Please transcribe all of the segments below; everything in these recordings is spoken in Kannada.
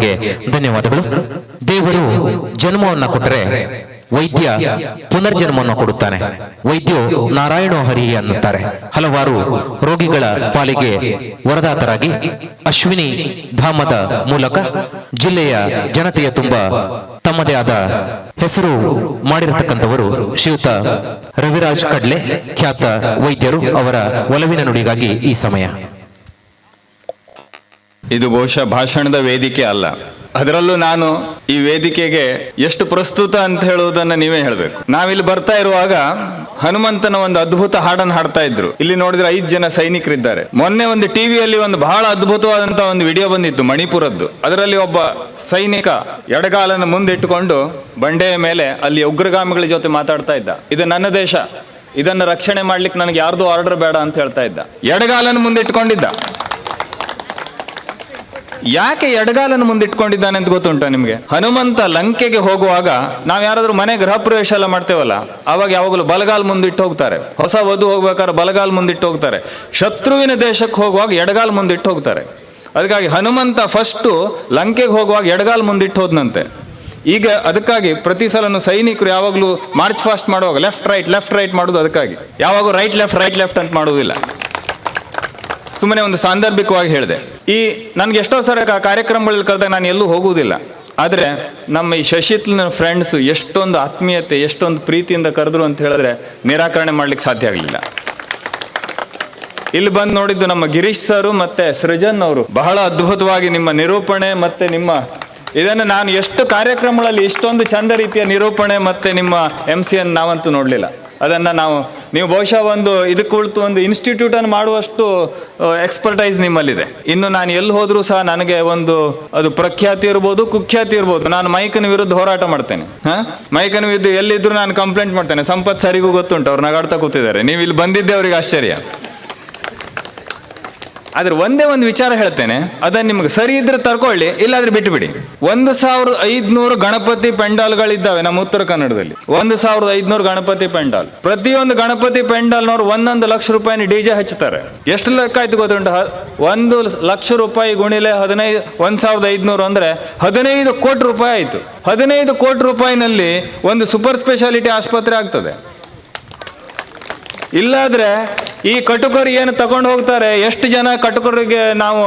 ಅವರಿಗೆ ಧನ್ಯವಾದಗಳು. ದೇವರು ಜನ್ಮವನ್ನ ಕೊಟ್ಟರೆ ವೈದ್ಯ ಪುನರ್ಜನ್ಮವನ್ನು ಕೊಡುತ್ತಾನೆ. ವೈದ್ಯ ನಾರಾಯಣ ಹರಿ ಅನ್ನುತ್ತಾರೆ. ಹಲವಾರು ರೋಗಿಗಳ ಪಾಲಿಗೆ ವರದಾತರಾಗಿ ಅಶ್ವಿನಿ ಧಾಮದ ಮೂಲಕ ಜಿಲ್ಲೆಯ ಜನತೆಯ ತುಂಬ ತಮ್ಮದೇ ಆದ ಹೆಸರು ಮಾಡಿರತಕ್ಕಂಥವರು ಶ್ರೀಯುತ ರವಿರಾಜ್ ಕಡ್ಲೆ, ಖ್ಯಾತ ವೈದ್ಯರು ಅವರ ಒಲವಿನ ನುಡಿಗಾಗಿ ಈ ಸಮಯ. ಇದು ಬಹುಶಃ ಭಾಷಣದ ವೇದಿಕೆ ಅಲ್ಲ. ಅದರಲ್ಲೂ ನಾನು ಈ ವೇದಿಕೆಗೆ ಎಷ್ಟು ಪ್ರಸ್ತುತ ಅಂತ ಹೇಳುವುದನ್ನು ನೀವೇ ಹೇಳಬೇಕು. ನಾವಿಲ್ಲಿ ಬರ್ತಾ ಇರುವಾಗ ಹನುಮಂತನ ಒಂದು ಅದ್ಭುತ ಹಾಡನ್ನು ಹಾಡ್ತಾ ಇದ್ರು. ಇಲ್ಲಿ ನೋಡಿದ್ರೆ ಐದು ಜನ ಸೈನಿಕರಿದ್ದಾರೆ. ಮೊನ್ನೆ ಒಂದು ಟಿವಿಯಲ್ಲಿ ಒಂದು ಬಹಳ ಅದ್ಭುತವಾದಂತಹ ಒಂದು ವಿಡಿಯೋ ಬಂದಿತ್ತು ಮಣಿಪುರದ್ದು. ಅದರಲ್ಲಿ ಒಬ್ಬ ಸೈನಿಕ ಎಡಗಾಲನ್ನು ಮುಂದಿಟ್ಟುಕೊಂಡು ಬಂಡೆಯ ಮೇಲೆ ಅಲ್ಲಿ ಉಗ್ರಗಾಮಿಗಳ ಜೊತೆ ಮಾತಾಡ್ತಾ ಇದ್ದ. ಇದು ನನ್ನ ದೇಶ. ಇದನ್ನು ರಕ್ಷಣೆ ಮಾಡ್ಲಿಕ್ಕೆ ನನಗೆ ಯಾರ್ದು ಆರ್ಡರ್ ಬೇಡ ಅಂತ ಹೇಳ್ತಾ ಇದ್ದ. ಎಡಗಾಲನ್ನು ಮುಂದಿಟ್ಕೊಂಡಿದ್ದ ಯಾಕೆ ಎಡಗಾಲನ್ನು ಮುಂದಿಟ್ಕೊಂಡಿದ್ದಾನೆ ಅಂತ ಗೊತ್ತುಂಟ ನಿಮಗೆ? ಹನುಮಂತ ಲಂಕೆಗೆ ಹೋಗುವಾಗ ನಾವ್ ಯಾರಾದ್ರೂ ಮನೆ ಗೃಹ ಪ್ರವೇಶ ಎಲ್ಲ ಮಾಡ್ತೇವಲ್ಲ ಅವಾಗ ಯಾವಾಗಲೂ ಬಲಗಾಲ್ ಮುಂದಿಟ್ಟು ಹೋಗ್ತಾರೆ. ಹೊಸ ವಧು ಹೋಗ್ಬೇಕಾದ್ರೆ ಬಲಗಾಲ್ ಮುಂದಿಟ್ಟು ಹೋಗ್ತಾರೆ. ಶತ್ರುವಿನ ದೇಶಕ್ಕೆ ಹೋಗುವಾಗ ಎಡಗಾಲ್ ಮುಂದಿಟ್ಟು ಹೋಗ್ತಾರೆ. ಅದಕ್ಕಾಗಿ ಹನುಮಂತ ಫಸ್ಟು ಲಂಕೆಗೆ ಹೋಗುವಾಗ ಎಡಗಾಲ್ ಮುಂದಿಟ್ಟು ಹೋದ್ನಂತೆ. ಈಗ ಅದಕ್ಕಾಗಿ ಪ್ರತಿ ಸಲನು ಸೈನಿಕರು ಯಾವಾಗಲೂ ಮಾರ್ಚ್ ಫಾಸ್ಟ್ ಮಾಡುವಾಗ ಲೆಫ್ಟ್ ರೈಟ್ ಲೆಫ್ಟ್ ರೈಟ್ ಮಾಡೋದು ಅದಕ್ಕಾಗಿ. ಯಾವಾಗೂ ರೈಟ್ ಲೆಫ್ಟ್ ರೈಟ್ ಲೆಫ್ಟ್ ಅಂತ ಮಾಡುವುದಿಲ್ಲ. ಸುಮ್ಮನೆ ಒಂದು ಸಾಂದರ್ಭಿಕವಾಗಿ ಹೇಳಿದೆ. ಈ ನನಗೆ ಎಷ್ಟೋ ಸರ ಕಾರ್ಯಕ್ರಮಗಳಲ್ಲಿ ಕರೆದಾಗ ನಾನು ಎಲ್ಲೂ ಹೋಗುವುದಿಲ್ಲ. ಆದರೆ ನಮ್ಮ ಈ ಶಶಿತ್ಲನ ಫ್ರೆಂಡ್ಸು ಎಷ್ಟೊಂದು ಆತ್ಮೀಯತೆ, ಎಷ್ಟೊಂದು ಪ್ರೀತಿಯಿಂದ ಕರೆದ್ರು ಅಂತ ಹೇಳಿದ್ರೆ ನಿರಾಕರಣೆ ಮಾಡ್ಲಿಕ್ಕೆ ಸಾಧ್ಯ ಆಗಲಿಲ್ಲ. ಇಲ್ಲಿ ಬಂದು ನೋಡಿದ್ದು ನಮ್ಮ ಗಿರೀಶ್ ಸರು ಮತ್ತೆ ಸೃಜನ್ ಅವರು. ಬಹಳ ಅದ್ಭುತವಾಗಿ ನಿಮ್ಮ ನಿರೂಪಣೆ ಮತ್ತೆ ನಿಮ್ಮ ಇದನ್ನು ನಾನು ಎಷ್ಟು ಕಾರ್ಯಕ್ರಮಗಳಲ್ಲಿ ಇಷ್ಟೊಂದು ಚಂದ ರೀತಿಯ ನಿರೂಪಣೆ ಮತ್ತೆ ನಿಮ್ಮ ಎಂ ಸಿ ಅನ್ನು ನಾವಂತೂ ನೋಡಲಿಲ್ಲ. ಅದನ್ನು ನಾವು, ನೀವು ಬಹುಶಃ ಒಂದು ಇದಕ್ಕೆ ಕುಳಿತು ಒಂದು ಇನ್ಸ್ಟಿಟ್ಯೂಟನ್ನು ಮಾಡುವಷ್ಟು ಎಕ್ಸ್ಪರ್ಟೈಸ್ ನಿಮ್ಮಲ್ಲಿದೆ. ಇನ್ನು ನಾನು ಎಲ್ಲಿ ಹೋದರೂ ಸಹ ನನಗೆ ಒಂದು, ಅದು ಪ್ರಖ್ಯಾತಿ ಇರ್ಬೋದು, ಕುಖ್ಯಾತಿ ಇರ್ಬೋದು. ನಾನು ಮೈಕನ ವಿರುದ್ಧ ಹೋರಾಟ ಮಾಡ್ತೇನೆ. ಹಾಂ? ಮೈಕನ ವಿರುದ್ಧ ಎಲ್ಲಿದ್ದರೂ ನಾನು ಕಂಪ್ಲೇಂಟ್ ಮಾಡ್ತೇನೆ. ಸಂಪತ್ ಸರಿಗೂ ಗೊತ್ತುಂಟು, ಅವ್ರು ನಗಾಡ್ತಾ ಕೂತಿದ್ದಾರೆ. ನೀವು ಇಲ್ಲಿ ಬಂದಿದ್ದೆ ಅವ್ರಿಗೆ ಆಶ್ಚರ್ಯ. ಆದ್ರೆ ಒಂದೇ ಒಂದು ವಿಚಾರ ಹೇಳ್ತೇನೆ, ಅದನ್ನ ನಿಮ್ಗೆ ಸರಿ ಇದ್ರೆ ತರ್ಕೊಳ್ಳಿ, ಇಲ್ಲಾದ್ರೆ ಬಿಟ್ಟು ಬಿಡಿ ಒಂದು ಸಾವಿರದ ಐದ್ನೂರು ಗಣಪತಿ ಪೆಂಡಾಲ್ಗಳಿದ್ದಾವೆ ನಮ್ಮ ಉತ್ತರ ಕನ್ನಡದಲ್ಲಿ. ಒಂದು ಸಾವಿರದ ಐದ್ನೂರು ಗಣಪತಿ ಪೆಂಡಾಲ್. ಪ್ರತಿಯೊಂದು ಗಣಪತಿ ಪೆಂಡಾಲ್ನವ್ರು ಒಂದೊಂದು ಲಕ್ಷ ರೂಪಾಯಿನ ಡಿಜೆ ಹಚ್ಚುತ್ತಾರೆ. ಎಷ್ಟು ಲೆಕ್ಕ ಆಯ್ತು ಗೊತ್ತುಂಟು? ಒಂದು ಲಕ್ಷ ರೂಪಾಯಿ ಗುಣಿಲೆ ಹದಿನೈದು, ಒಂದ್ ಸಾವಿರದ ಐದ್ನೂರು ಅಂದ್ರೆ ಹದಿನೈದು ಕೋಟಿ ರೂಪಾಯಿ ಆಯ್ತು. ಹದಿನೈದು ಕೋಟಿ ರೂಪಾಯಿನಲ್ಲಿ ಒಂದು ಸೂಪರ್ ಸ್ಪೆಷಾಲಿಟಿ ಆಸ್ಪತ್ರೆ ಆಗ್ತದೆ. ಇಲ್ಲಾದ್ರೆ ಈ ಕಟುಕರು ಏನು ತಗೊಂಡು ಹೋಗ್ತಾರೆ? ಎಷ್ಟು ಜನ ಕಟುಕರಿಗೆ ನಾವು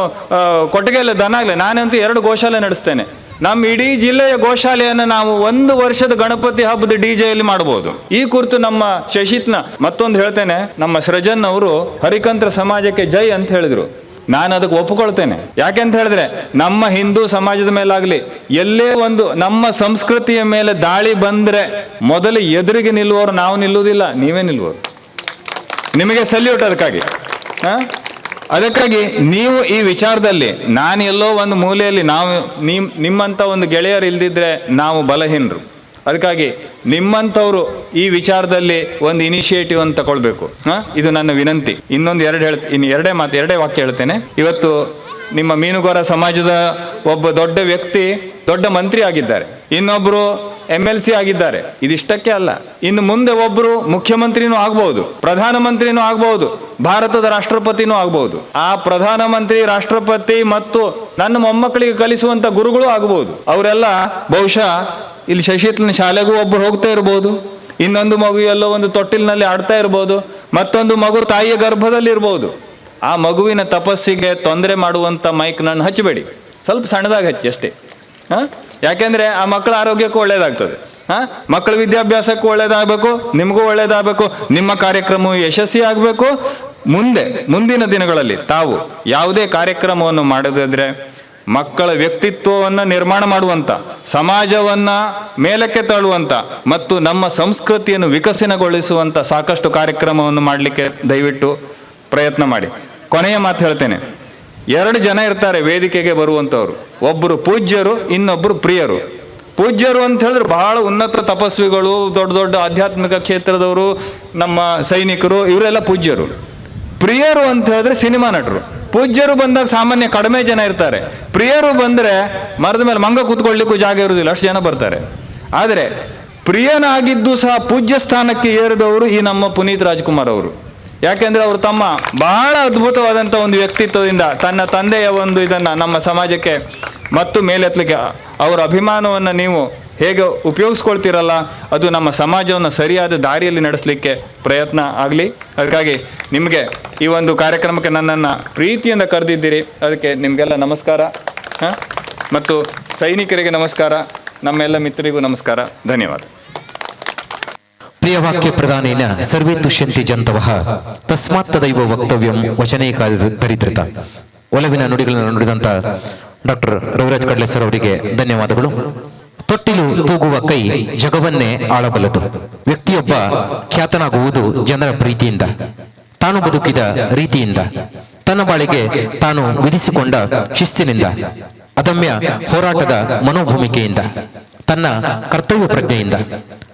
ಕೊಟ್ಟಿಗೆಲ್ಲ ದನ ಆಗಲಿ, ನಾನಂತೂ ಎರಡು ಗೋಶಾಲೆ ನಡೆಸ್ತೇನೆ. ನಮ್ಮ ಇಡೀ ಜಿಲ್ಲೆಯ ಗೋಶಾಲೆಯನ್ನು ನಾವು ಒಂದು ವರ್ಷದ ಗಣಪತಿ ಹಬ್ಬದ ಡಿ ಜೆಯಲ್ಲಿ ಮಾಡಬಹುದು ಈ ಕುರಿತು ನಮ್ಮ ಶಶಿತ್ನ ಮತ್ತೊಂದು ಹೇಳ್ತೇನೆ. ನಮ್ಮ ಸೃಜನ್ ಅವರು ಹರಿಕಂತ್ರ ಸಮಾಜಕ್ಕೆ ಜೈ ಅಂತ ಹೇಳಿದ್ರು. ನಾನು ಅದಕ್ಕೆ ಒಪ್ಪಿಕೊಳ್ತೇನೆ ಯಾಕೆಂತ ಹೇಳಿದ್ರೆ, ನಮ್ಮ ಹಿಂದೂ ಸಮಾಜದ ಮೇಲಾಗಲಿ, ಎಲ್ಲೇ ಒಂದು ನಮ್ಮ ಸಂಸ್ಕೃತಿಯ ಮೇಲೆ ದಾಳಿ ಬಂದ್ರೆ ಮೊದಲು ಎದುರಿಗೆ ನಿಲ್ಲುವವರು ನಾವು ನಿಲ್ಲುವುದಿಲ್ಲ, ನೀವೇ ನಿಲ್ಲುವರು. ನಿಮಗೆ ಸಲ್ಯೂಟ್ ಅದಕ್ಕಾಗಿ? ಅದಕ್ಕಾಗಿ ನೀವು ಈ ವಿಚಾರದಲ್ಲಿ, ನಾನು ಎಲ್ಲೋ ಒಂದು ಮೂಲೆಯಲ್ಲಿ, ನಾವು ನಿಮ್ಮ ನಿಮ್ಮಂಥ ಒಂದು ಗೆಳೆಯರು ಇಲ್ದಿದ್ರೆ ನಾವು ಬಲಹೀನರು. ಅದಕ್ಕಾಗಿ ನಿಮ್ಮಂಥವ್ರು ಈ ವಿಚಾರದಲ್ಲಿ ಒಂದು ಇನಿಷಿಯೇಟಿವ್ ಅಂತ ತಗೊಳ್ಬೇಕು. ಹಾ? ಇದು ನನ್ನ ವಿನಂತಿ. ಇನ್ನೊಂದು ಎರಡು ಹೇಳ್ ಇನ್ನು ಎರಡೇ ಮಾತು, ಎರಡೇ ವಾಕ್ಯ ಹೇಳ್ತೇನೆ. ಇವತ್ತು ನಿಮ್ಮ ಮೀನುಗಾರ ಸಮಾಜದ ಒಬ್ಬ ದೊಡ್ಡ ವ್ಯಕ್ತಿ, ದೊಡ್ಡ ಮಂತ್ರಿ ಆಗಿದ್ದಾರೆ. ಇನ್ನೊಬ್ರು ಎಂ ಎಲ್ ಸಿ ಆಗಿದ್ದಾರೆ. ಇದಿಷ್ಟಕ್ಕೆ ಅಲ್ಲ. ಇನ್ನು ಮುಂದೆ ಒಬ್ಬರು ಮುಖ್ಯಮಂತ್ರಿನೂ ಆಗ್ಬಹುದು ಪ್ರಧಾನಮಂತ್ರಿನೂ ಆಗ್ಬಹುದು ಭಾರತದ ರಾಷ್ಟ್ರಪತಿನೂ ಆಗ್ಬಹುದು ಆ ಪ್ರಧಾನಮಂತ್ರಿ, ರಾಷ್ಟ್ರಪತಿ ಮತ್ತು ನನ್ನ ಮೊಮ್ಮಕ್ಕಳಿಗೆ ಕಲಿಸುವಂತ ಗುರುಗಳು ಆಗಬಹುದು ಅವರೆಲ್ಲ ಬಹುಶಃ ಇಲ್ಲಿ ಶಶಿತ್ಲನ ಶಾಲೆಗೂ ಒಬ್ಬರು ಹೋಗ್ತಾ ಇರ್ಬೋದು, ಇನ್ನೊಂದು ಮಗು ಎಲ್ಲೋ ಒಂದು ತೊಟ್ಟಿಲಿನಲ್ಲಿ ಆಡ್ತಾ ಇರ್ಬೋದು, ಮತ್ತೊಂದು ಮಗು ತಾಯಿಯ ಗರ್ಭದಲ್ಲಿ ಇರ್ಬೋದು. ಆ ಮಗುವಿನ ತಪಸ್ಸಿಗೆ ತೊಂದರೆ ಮಾಡುವಂತ ಮೈಕ್ ನನ್ನ ಹಚ್ಚಬೇಡಿ. ಸ್ವಲ್ಪ ಸಣ್ಣದಾಗಿ ಹಚ್ಚಿ ಅಷ್ಟೇ. ಹಾ? ಯಾಕೆಂದ್ರೆ ಆ ಮಕ್ಕಳ ಆರೋಗ್ಯಕ್ಕೂ ಒಳ್ಳೇದಾಗ್ತದೆ. ಹಾ? ಮಕ್ಕಳ ವಿದ್ಯಾಭ್ಯಾಸಕ್ಕೂ ಒಳ್ಳೇದಾಗಬೇಕು, ನಿಮಗೂ ಒಳ್ಳೇದಾಗಬೇಕು, ನಿಮ್ಮ ಕಾರ್ಯಕ್ರಮವು ಯಶಸ್ವಿ ಆಗಬೇಕು. ಮುಂದೆ, ಮುಂದಿನ ದಿನಗಳಲ್ಲಿ ತಾವು ಯಾವುದೇ ಕಾರ್ಯಕ್ರಮವನ್ನು ಮಾಡೋದಾದ್ರೆ ಮಕ್ಕಳ ವ್ಯಕ್ತಿತ್ವವನ್ನು ನಿರ್ಮಾಣ ಮಾಡುವಂಥ ಸಮಾಜವನ್ನ ಮೇಲಕ್ಕೆ ತಳ್ಳುವಂಥ ಮತ್ತು ನಮ್ಮ ಸಂಸ್ಕೃತಿಯನ್ನು ವಿಕಸನಗೊಳಿಸುವಂತ ಸಾಕಷ್ಟು ಕಾರ್ಯಕ್ರಮವನ್ನು ಮಾಡಲಿಕ್ಕೆ ದಯವಿಟ್ಟು ಪ್ರಯತ್ನ ಮಾಡಿ. ಕೊನೆಯ ಮಾತು ಹೇಳ್ತೇನೆ. ಎರಡು ಜನ ಇರ್ತಾರೆ ವೇದಿಕೆಗೆ ಬರುವಂಥವ್ರು. ಒಬ್ಬರು ಪೂಜ್ಯರು ಇನ್ನೊಬ್ಬರು ಪ್ರಿಯರು. ಪೂಜ್ಯರು ಅಂತ ಹೇಳಿದ್ರೆ ಬಹಳ ಉನ್ನತ ತಪಸ್ವಿಗಳು, ದೊಡ್ಡ ದೊಡ್ಡ ಆಧ್ಯಾತ್ಮಿಕ ಕ್ಷೇತ್ರದವರು, ನಮ್ಮ ಸೈನಿಕರು, ಇವರೆಲ್ಲ ಪೂಜ್ಯರು. ಪ್ರಿಯರು ಅಂತ ಹೇಳಿದ್ರೆ ಸಿನಿಮಾ ನಟರು. ಪೂಜ್ಯರು ಬಂದಾಗ ಸಾಮಾನ್ಯ ಕಡಿಮೆ ಜನ ಇರ್ತಾರೆ. ಪ್ರಿಯರು ಬಂದರೆ ಮರದ ಮೇಲೆ ಮಂಗ ಕೂತ್ಕೊಳ್ಳಿಕ್ಕೂ ಜಾಗ ಇರುವುದಿಲ್ಲ, ಅಷ್ಟು ಜನ ಬರ್ತಾರೆ. ಆದರೆ ಪ್ರಿಯನಾಗಿದ್ದು ಸಹ ಪೂಜ್ಯ ಸ್ಥಾನಕ್ಕೆ ಏರಿದವರು ಈ ನಮ್ಮ ಪುನೀತ್ ರಾಜ್ಕುಮಾರ್ ಅವರು. ಯಾಕೆಂದ್ರೆ ಅವರು ತಮ್ಮ ಬಹಳ ಅದ್ಭುತವಾದಂಥ ಒಂದು ವ್ಯಕ್ತಿತ್ವದಿಂದ ತನ್ನ ತಂದೆಯ ಒಂದು ಇದನ್ನ ನಮ್ಮ ಸಮಾಜಕ್ಕೆ ಮತ್ತು ಮೇಲೆತ್ತಲಿಕ್ಕೆ ಅವರ ಅಭಿಮಾನವನ್ನು ನೀವು ಹೇಗೆ ಉಪಯೋಗಿಸ್ಕೊಳ್ತೀರಲ್ಲ, ಅದು ನಮ್ಮ ಸಮಾಜವನ್ನು ಸರಿಯಾದ ದಾರಿಯಲ್ಲಿ ನಡೆಸಲಿಕ್ಕೆ ಪ್ರಯತ್ನ ಆಗಲಿ. ಅದಕ್ಕಾಗಿ ನಿಮಗೆ ಈ ಒಂದು ಕಾರ್ಯಕ್ರಮಕ್ಕೆ ನನ್ನನ್ನು ಪ್ರೀತಿಯಿಂದ ಕರೆದಿದ್ದೀರಿ. ಅದಕ್ಕೆ ನಿಮಗೆಲ್ಲ ನಮಸ್ಕಾರ. ಮತ್ತು ಸೈನಿಕರಿಗೆ ನಮಸ್ಕಾರ. ನಮ್ಮೆಲ್ಲ ಮಿತ್ರರಿಗೂ ನಮಸ್ಕಾರ. ಧನ್ಯವಾದ. ಪ್ರಿಯವಾಕ್ಯ ಪ್ರಧಾನೇನ ಸರ್ವೇ ತುಷ್ಯಂತಿ ಜಂತವಃ ತಸ್ಮಾತ್ ತದೈವ ವಕ್ತವ್ಯಂ ವಚನೇಕ ದರಿದ್ರತ. ಒಲವಿನ ನುಡಿಗಳನ್ನು ನುಡಿದಂತ ಡಾಕ್ಟರ್ ರವಿರಾಜ್ ಕಡ್ಲೆ ಸರ್ ಅವರಿಗೆ ಧನ್ಯವಾದಗಳು. ತೊಟ್ಟಿಲು ತೂಗುವ ಕೈ ಜಗವನ್ನೇ ಆಳಬಲ್ಲದು. ವ್ಯಕ್ತಿಯೊಬ್ಬ ಖ್ಯಾತನಾಗುವುದು ಜನರ ಪ್ರೀತಿಯಿಂದ, ತಾನು ಬದುಕಿದ ರೀತಿಯಿಂದ, ತನ್ನ ಬಾಳಿಗೆ ತಾನು ವಿಧಿಸಿಕೊಂಡ ಶಿಸ್ತಿನಿಂದ, ಅದಮ್ಯ ಹೋರಾಟದ ಮನೋಭೂಮಿಕೆಯಿಂದ, ತನ್ನ ಕರ್ತವ್ಯ ಪ್ರಜ್ಞೆಯಿಂದ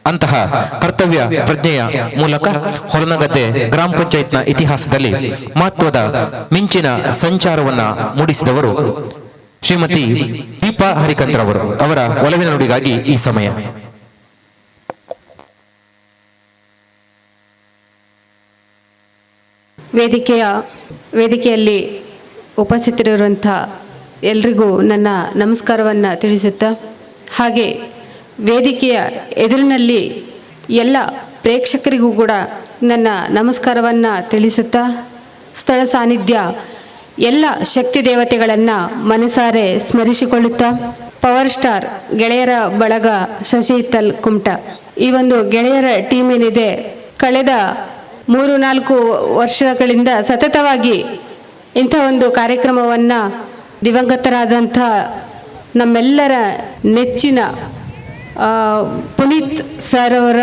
ಅಂತಹ ಕರ್ತವ್ಯ ಪ್ರಜ್ಞೆಯ ಮೂಲಕ ಹೊರನಗದ್ದೆ ಗ್ರಾಮ ಪಂಚಾಯತ್ನ ಇತಿಹಾಸದಲ್ಲಿ ಮಹತ್ವದ ಮಿಂಚಿನ ಸಂಚಾರವನ್ನ ಮೂಡಿಸಿದವರು ಶ್ರೀಮತಿ ದೀಪಾ ಹರಿಕಂತ್ರವರು ಅವರ ಒಲವಿನ ನುಡಿಗಾಗಿ ಈ ಸಮಯ. ವೇದಿಕೆಯ, ವೇದಿಕೆಯಲ್ಲಿ ಉಪಸ್ಥಿತರಿರುವಂಥ ಎಲ್ರಿಗೂ ನನ್ನ ನಮಸ್ಕಾರವನ್ನು ತಿಳಿಸುತ್ತಾ, ಹಾಗೆ ವೇದಿಕೆಯ ಎದುರಿನಲ್ಲಿ ಎಲ್ಲ ಪ್ರೇಕ್ಷಕರಿಗೂ ಕೂಡ ನನ್ನ ನಮಸ್ಕಾರವನ್ನು ತಿಳಿಸುತ್ತಾ, ಸ್ಥಳ ಸಾನ್ನಿಧ್ಯ ಎಲ್ಲ ಶಕ್ತಿ ದೇವತೆಗಳನ್ನು ಮನಸಾರೆ ಸ್ಮರಿಸಿಕೊಳ್ಳುತ್ತಾ, ಪವರ್ ಸ್ಟಾರ್ ಗೆಳೆಯರ ಬಳಗ ಶಶಿತಲ್ ಕುಮಟ ಈ ಒಂದು ಗೆಳೆಯರ ಟೀಮ್ ಏನಿದೆ, ಕಳೆದ ಮೂರು ನಾಲ್ಕು ವರ್ಷಗಳಿಂದ ಸತತವಾಗಿ ಇಂಥ ಒಂದು ಕಾರ್ಯಕ್ರಮವನ್ನು ದಿವಂಗತರಾದಂಥ ನಮ್ಮೆಲ್ಲರ ನೆಚ್ಚಿನ ಪುನೀತ್ ಸರ್ ಅವರ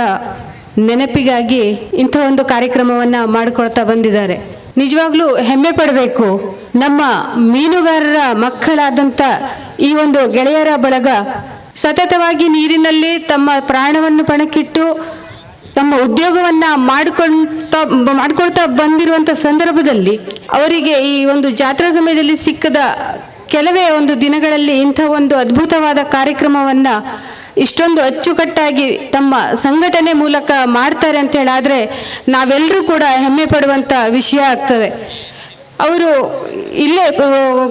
ನೆನಪಿಗಾಗಿ ಇಂಥ ಒಂದು ಕಾರ್ಯಕ್ರಮವನ್ನು ಮಾಡಿಕೊಳ್ತಾ ಬಂದಿದ್ದಾರೆ. ನಿಜವಾಗ್ಲೂ ಹೆಮ್ಮೆ ಪಡಬೇಕು. ನಮ್ಮ ಮೀನುಗಾರರ ಮಕ್ಕಳಾದಂಥ ಈ ಒಂದು ಗೆಳೆಯರ ಬಳಗ ಸತತವಾಗಿ ನೀರಿನಲ್ಲಿ ತಮ್ಮ ಪ್ರಾಣವನ್ನು ಪಣಕ್ಕಿಟ್ಟು ತಮ್ಮ ಉದ್ಯೋಗವನ್ನ ಮಾಡಿಕೊಳ್ತಾ, ಮಾಡ್ಕೊಳ್ತಾ ಬಂದಿರುವಂಥ ಸಂದರ್ಭದಲ್ಲಿ ಅವರಿಗೆ ಈ ಒಂದು ಜಾತ್ರಾ ಸಮಯದಲ್ಲಿ ಸಿಕ್ಕದ ಕೆಲವೇ ಒಂದು ದಿನಗಳಲ್ಲಿ ಇಂಥ ಒಂದು ಅದ್ಭುತವಾದ ಕಾರ್ಯಕ್ರಮವನ್ನ ಇಷ್ಟೊಂದು ಅಚ್ಚುಕಟ್ಟಾಗಿ ತಮ್ಮ ಸಂಘಟನೆ ಮೂಲಕ ಮಾಡ್ತಾರೆ ಅಂತ ಹೇಳಾದ್ರೆ ನಾವೆಲ್ಲರೂ ಕೂಡ ಹೆಮ್ಮೆ ಪಡುವಂಥ ವಿಷಯ ಆಗ್ತದೆ. ಅವರು ಇಲ್ಲೇ